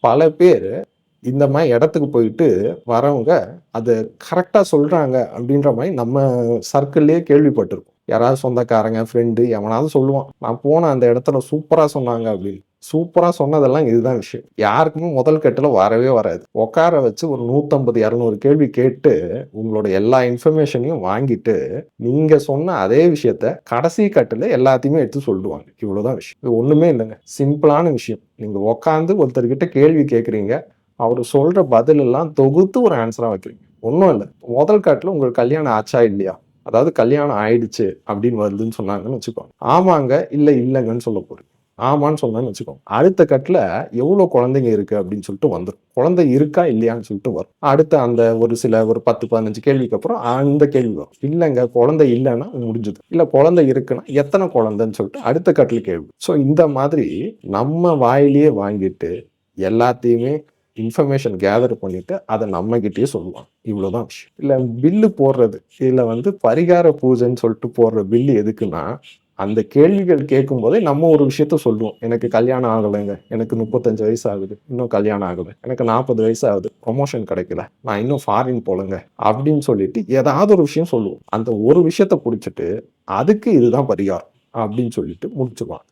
பல பேர் இந்த மாதிரி இடத்துக்கு போயிட்டு வரவங்க அதை கரெக்டாக சொல்கிறாங்க அப்படின்ற மாதிரி நம்ம சர்க்கிள்லேயே கேள்விப்பட்டிருக்கோம். யாராவது சொந்தக்காரங்க ஃப்ரெண்டு எவனாவது சொல்லுவான் நான் போன அந்த இடத்துல சூப்பராக சொன்னாங்க அப்படின்னு. சூப்பராக சொன்னதெல்லாம் இதுதான் விஷயம். யாருக்குமே முதல் கட்டில் வரவே வராது. உட்கார வச்சு ஒரு நூற்றம்பது இரநூறு கேள்வி கேட்டு உங்களோட எல்லா இன்ஃபர்மேஷனையும் வாங்கிட்டு நீங்கள் சொன்ன அதே விஷயத்த கடைசி கட்டில் எல்லாத்தையுமே எடுத்து சொல்லுவாங்க. இவ்வளோதான் விஷயம். இது ஒன்றுமே இல்லைங்க. சிம்பிளான விஷயம். நீங்கள் உட்காந்து ஒருத்தர்கிட்ட கேள்வி கேட்குறீங்க அவர் சொல்கிற பதிலெல்லாம் தொகுத்து ஒரு ஆன்சராக வைக்கிறீங்க. ஒன்றும் இல்லை. முதல் காட்டில் உங்களுக்கு கல்யாணம் ஆச்சா இல்லையா? அதாவது கல்யாணம் ஆயிடுச்சு அப்படின்னு வருதுன்னு சொன்னாங்கன்னு வச்சுக்கோங்க. ஆமாங்க இல்லை இல்லைங்கன்னு சொல்ல போகிறேன் ஆமான்னு சொன்னான்னு வச்சுக்கோங்க அடுத்த கட்டில் எவ்வளோ குழந்தைங்க இருக்கு அப்படின்னு சொல்லிட்டு வந்துடும் குழந்தை இருக்கா இல்லையான்னு சொல்லிட்டு வரும். அடுத்த அந்த ஒரு சில ஒரு பத்து பதினஞ்சு கேள்விக்கு அப்புறம் அந்த கேள்வி வரும். இல்லைங்க குழந்தை இல்லைன்னா முடிஞ்சது. இல்லை குழந்தை இருக்குன்னா எத்தனை குழந்தைன்னு சொல்லிட்டு அடுத்த கட்டில் கேள்வி ஸோ இந்த மாதிரி நம்ம வாயிலேயே வாங்கிட்டு எல்லாத்தையுமே இன்ஃபர்மேஷன் கேதர் பண்ணிட்டு அதை நம்ம கிட்டேயே சொல்லுவாங்க. இவ்வளோதான் விஷயம். இல்லை பில்லு போடுறது. இதில் வந்து பரிகார பூஜைன்னு சொல்லிட்டு போடுற பில்லு எதுக்குன்னா அந்த கேள்விகள் கேட்கும் போதே நம்ம ஒரு விஷயத்த சொல்லுவோம். எனக்கு கல்யாணம் ஆகலைங்க. எனக்கு முப்பத்தஞ்சு வயசு ஆகுது இன்னும் கல்யாணம் ஆகலை. எனக்கு நாற்பது வயசு ஆகுது ப்ரொமோஷன் கிடைக்கல. நான் இன்னும் ஃபாரின் போலங்க அப்படின்னு சொல்லிட்டு ஏதாவது ஒரு விஷயம் சொல்லுவோம். அந்த ஒரு விஷயத்த பிடிச்சிட்டு அதுக்கு இதுதான் பரிகாரம் அப்படின்னு சொல்லிட்டு முடிச்சுக்குவாங்க